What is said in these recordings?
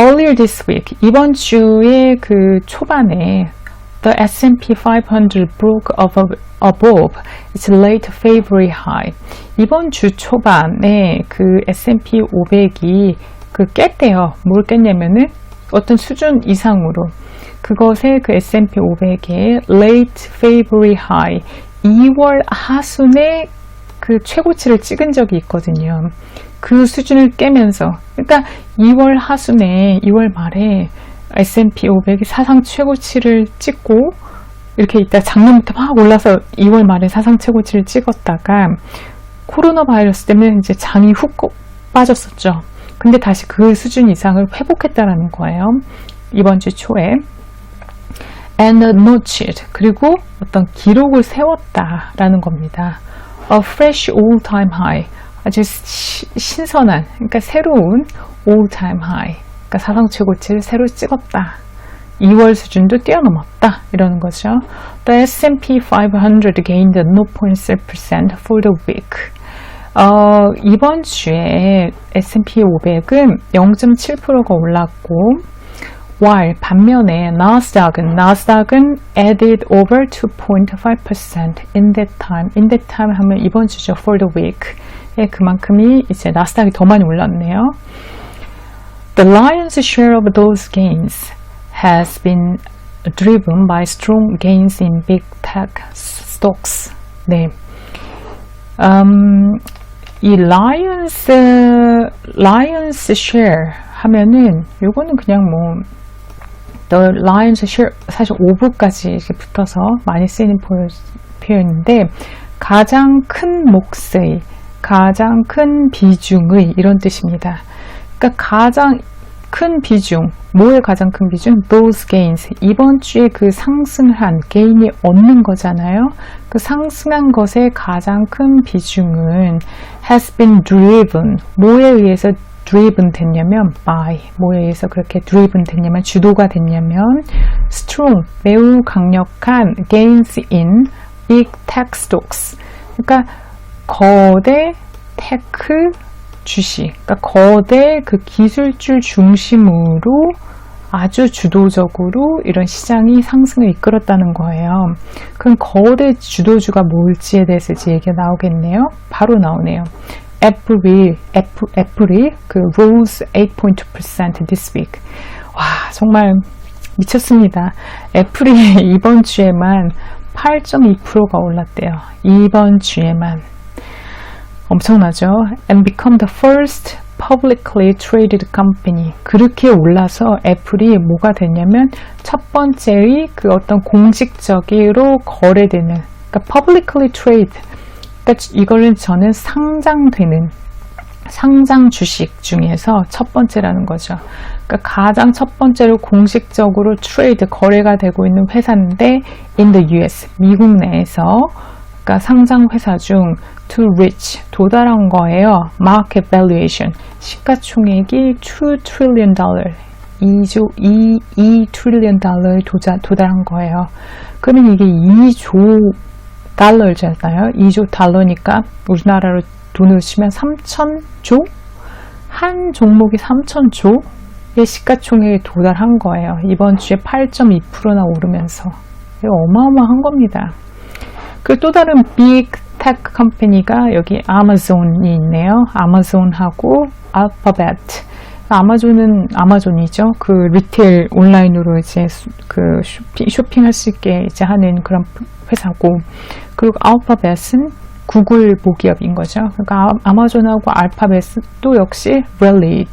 Earlier this week, 이번 주에 그 초반에 the S&P 500 broke above, its late February high. 이번 주 초반에 그 S&P 500이 그 깼대요. 뭘 깼냐면은 어떤 수준 이상으로 그것에 그 S&P 500의 late February high 2월 하순에 그 최고치를 찍은 적이 있거든요. 그 수준을 깨면서 그러니까 2월 하순에 2월 말에 S&P 500이 사상 최고치를 찍고 이렇게 있다 작년부터 막 올라서 2월 말에 사상 최고치를 찍었다가 코로나 바이러스 때문에 이제 장이 훅 빠졌었죠. 근데 다시 그 수준 이상을 회복했다라는 거예요. 이번 주 초에. and notched 그리고 어떤 기록을 세웠다라는 겁니다. A fresh all-time high 아주 시- 신선한 그러니까 새로운 all-time high 그러니까 사상 최고치를 새로 찍었다. 2월 수준도 뛰어넘었다 이러는 거죠. The S&P 500 gained 0.3% for the week. 어, 이번 주에 S&P 500은 0.7%가 올랐고 while 반면에 나스닥은 나스닥은 added over 2.5% in that time. in that time 하면 이번 주죠. for the week에 그만큼이 이제 나스닥이 더 많이 올랐네요. The lion's share of those gains has been driven by strong gains in big tech stocks. 네. 음, 이 라이언스 라이언스 share 하면은 요거는 그냥 뭐 The Lion's Share 사실 5부까지 이렇게 붙어서 많이 쓰이는 표- 표현인데 가장 큰 몫의 가장 큰 비중의 이런 뜻입니다. 그러니까 가장 큰 비중, 뭐의 가장 큰 비중? Those gains. 이번 주에 그 상승한 게인이 얻는 거잖아요. 그 상승한 것의 가장 큰 비중은 has been driven. 뭐에 의해서 driven 됐냐면 by. 뭐에 의해서 그렇게 driven 됐냐면 주도가 됐냐면 strong. 매우 강력한 gains in big tech stocks. 그러니까 거대 테크 주식, 그러니까 거대 그 기술줄 중심으로 아주 주도적으로 이런 시장이 상승을 이끌었다는 거예요. 그럼 거대 주도주가 뭘지에 대해서 이제 얘기가 나오겠네요. 바로 나오네요. 애플이, 애플, 애플이 그 rose 8.2% this week. 와, 정말 미쳤습니다. 애플이 이번 주에만 8.2%가 올랐대요. 이번 주에만. 엄청나죠? And become the first publicly traded company. 그렇게 올라서 애플이 뭐가 됐냐면 첫 번째의 그 어떤 공식적으로 거래되는 그러니까 publicly trade. 그러니까 이거는 저는 상장되는 상장 주식 중에서 첫 번째라는 거죠. 그러니까 가장 첫 번째로 공식적으로 트레이드 거래가 되고 있는 회사인데 in the US 미국 내에서 그러니까 상장 회사 중 to reach 도달한 거예요. market valuation 시가총액이 2 trillion dollar 2조 2, 2 trillion 달러에 도자, 도달한 거예요. 그러면 이게 2조 달러잖아요. 2조 달러니까 우리나라로 돈을 치면 3천조? 한 종목이 3천조의 시가총액에 도달한 거예요. 이번 주에 8.2%나 오르면서. 어마어마한 겁니다. 그 또 다른 빅 테크 컴퍼니가 여기 아마존이 있네요. 아마존하고 알파벳. 아마존은 아마존이죠. 그 리테일 온라인으로 이제 수- 그 쇼핑, 쇼핑 할 수 있게 이제 하는 그런 회사고. 그리고 알파벳은 구글 모기업인 거죠. 그러니까 아- 아마존하고 알파벳은 또 역시 rallied.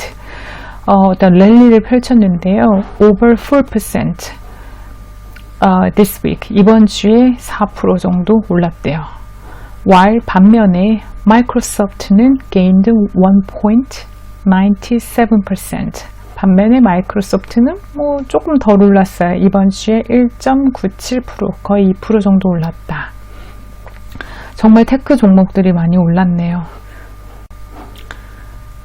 어, 일단 랠리를 펼쳤는데요. over 4%. 어, this week 이번 주에 4% 정도 올랐대요. While 반면에 마이크로소프트는 gained 1.97% 반면에 마이크로소프트는 뭐 조금 덜 올랐어요. 이번 주에 1.97% 거의 2% 정도 올랐다. 정말 테크 종목들이 많이 올랐네요.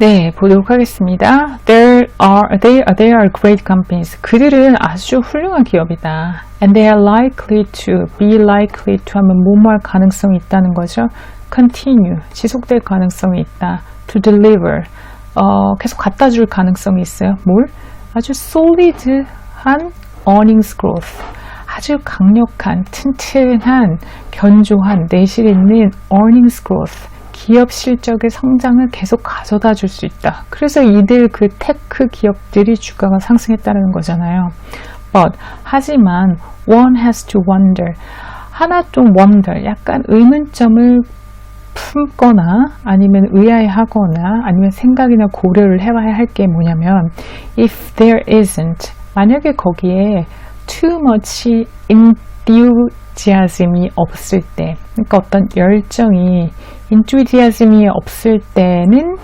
네, 보도록 하겠습니다. There are, they, are- they are great companies. 그들은 아주 훌륭한 기업이다. And they are likely to, be likely to 하면 뭐뭐할 가능성이 있다는 거죠. Continue, 지속될 가능성이 있다. To deliver, 어, 계속 갖다 줄 가능성이 있어요. 뭘? 아주 solid한 earnings growth, 아주 강력한, 튼튼한, 견조한 내실 있는 earnings growth, 기업 실적의 성장을 계속 가져다 줄 수 있다. 그래서 이들 그 테크 기업들이 주가가 상승했다는 거잖아요. But 하지만 one has to wonder 하나 좀 wonder 약간 의문점을 품거나 아니면 의아해하거나 아니면 생각이나 고려를 해봐야 할 게 뭐냐면 if there isn't 만약에 거기에 too much enthusiasm이 없을 때 그러니까 어떤 열정이 enthusiasm이 없을 때는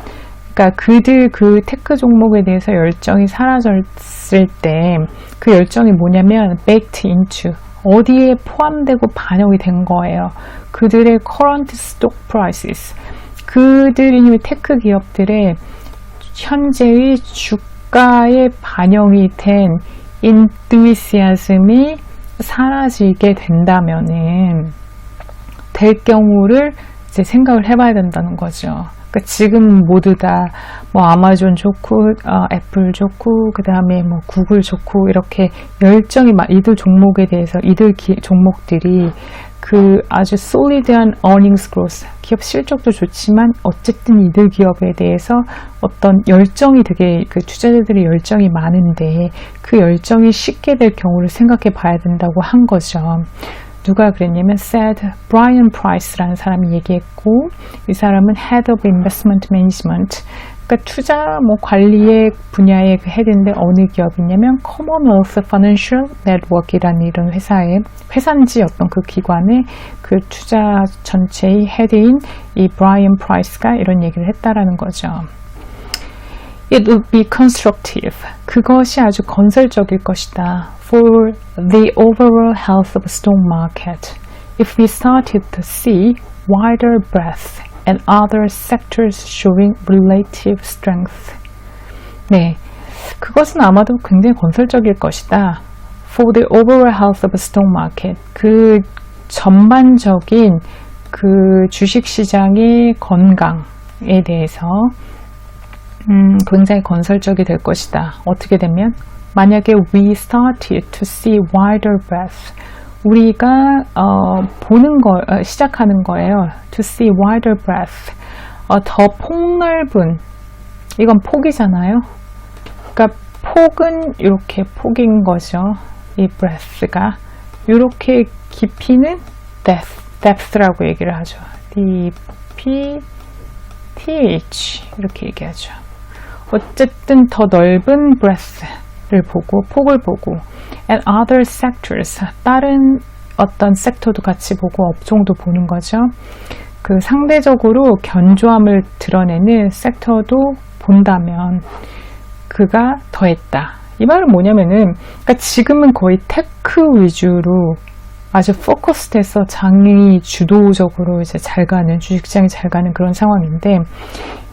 그러니까 그들 그 테크 종목에 대해서 열정이 사라졌을 때 그 열정이 뭐냐면 baked into 어디에 포함되고 반영이 된 거예요. 그들의 current stock prices 그들이 테크 기업들의 현재의 주가에 반영이 된 enthusiasm이 사라지게 된다면은 될 경우를 이제 생각을 해봐야 된다는 거죠. 그러니까 지금 모두 다 뭐 아마존 좋고 어, 애플 좋고 그 다음에 뭐 구글 좋고 이렇게 열정이 막 이들 종목에 대해서 이들 기, 종목들이 그 아주 솔리드한 earnings growth 기업 실적도 좋지만 어쨌든 이들 기업에 대해서 어떤 열정이 되게 그 투자자들의 열정이 많은데 그 열정이 식게 될 경우를 생각해 봐야 된다고 한 거죠. 누가 그랬냐면 said Brian Price라는 사람이 얘기했고 이 사람은 Head of Investment Management 그러니까 투자 뭐 관리의 분야의 그 헤드인데 어느 기업이냐면 Commonwealth Financial Network이라는 이런 회사의 회사인지 어떤 그 기관의 그 투자 전체의 헤드인 이 브라이언 프라이스가 이런 얘기를 했다라는 거죠. It would be constructive. 그것이 아주 건설적일 것이다. For the overall health of the stock market. If we started to see wider breadth and other sectors showing relative strength. 네. 그것은 아마도 굉장히 건설적일 것이다. For the overall health of the stock market. 그 전반적인 그 주식시장의 건강에 대해서 음, 굉장히 건설적이 될 것이다. 어떻게 되면 만약에 we started to see wider breadth 우리가 어, 보는 거 어, 시작하는 거예요. To see wider breadth 어, 더 폭넓은 이건 폭이잖아요. 그러니까 폭은 이렇게 폭인 거죠. 이 breadth가 이렇게 깊이는 depth, depth라고 얘기를 하죠. D P T H 이렇게 얘기하죠. 어쨌든 더 넓은 breadth 를 보고 폭을 보고 and other sectors 다른 어떤 섹터도 같이 보고 업종도 보는 거죠. 그 상대적으로 견조함을 드러내는 섹터도 본다면 그가 더했다. 이 말은 뭐냐면은 그러니까 지금은 거의 테크 위주로 아주 포커스돼서 장이 주도적으로 이제 잘 가는 주식시장이 잘 가는 그런 상황인데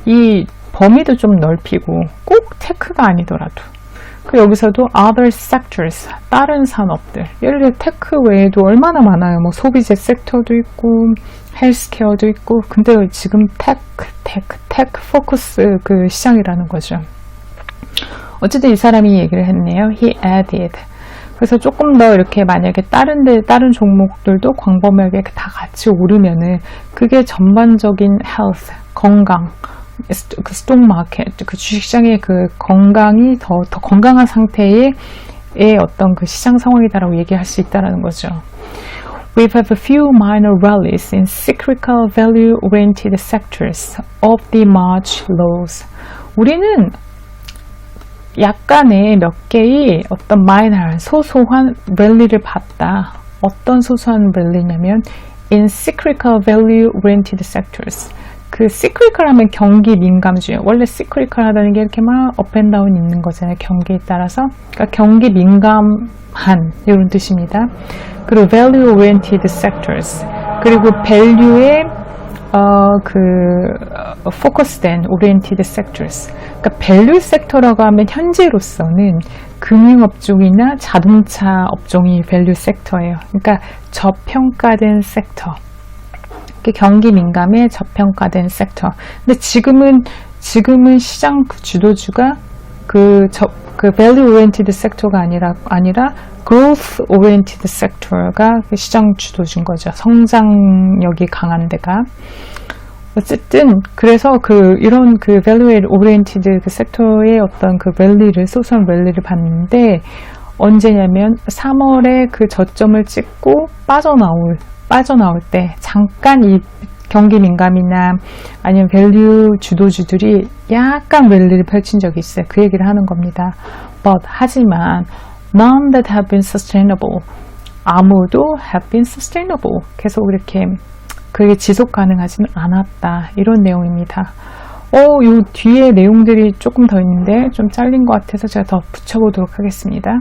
이 범위도 좀 넓히고 꼭 테크가 아니더라도 그 여기서도 other sectors 다른 산업들. 예를 들어 테크 외에도 얼마나 많아요. 뭐 소비재 섹터도 있고 헬스케어도 있고. 근데 지금 테크 테크 테크 포커스 그 시장이라는 거죠. 어쨌든 이 사람이 얘기를 했네요. He added. 그래서 조금 더 이렇게 만약에 다른 데 다른 종목들도 광범위하게 다 같이 오르면은 그게 전반적인 health 건강 그 스톡 마켓 그 주식시장의 그 건강이 더, 더 건강한 상태의 의 어떤 그 시장 상황이다라고 얘기할 수 있다라는 거죠. We have a few minor rallies in cyclical value-oriented sectors of the March lows. 우리는 약간의 몇 개의 어떤 마이너 소소한 랠리를 봤다. 어떤 소소한 랠리냐면 in cyclical value-oriented sectors. 그 cyclical 하면 경기 민감주예요. 원래 cyclical 하다는 게 이렇게 막 업앤다운 있는 거잖아요. 경기에 따라서. 그러니까 경기 민감한 이런 뜻입니다. 그리고 value oriented sectors. 그리고 value에 어, 그, 어, focus된 oriented sectors. 그러니까 value 섹터라고 하면 현재로서는 금융업 종이나 자동차 업종이 value 섹터예요. 그러니까 저평가된 섹터. 경기 민감에 저평가된 섹터. 근데 지금은 지금은 시장 그 주도주가 그, 저, 그그 value oriented sector가 아니라 아니라 growth oriented sector가 그 시장 주도주인 거죠. 성장력이 강한 데가. 어쨌든 그래서 그 이런 그 value oriented 그 섹터의 어떤 그 랠리를 소소한 랠리를 봤는데 언제냐면 3월에 그 저점을 찍고 빠져나올 빠져나올 때 잠깐 이 경기 민감이나 아니면 밸류 주도주들이 약간 랠리를 펼친 적이 있어요. 그 얘기를 하는 겁니다. But 하지만 none that have been sustainable 아무도 have been sustainable 계속 이렇게 그게 지속 가능하지는 않았다. 이런 내용입니다. 어, 요 뒤에 내용들이 조금 더 있는데 좀 잘린 것 같아서 제가 더 붙여보도록 하겠습니다.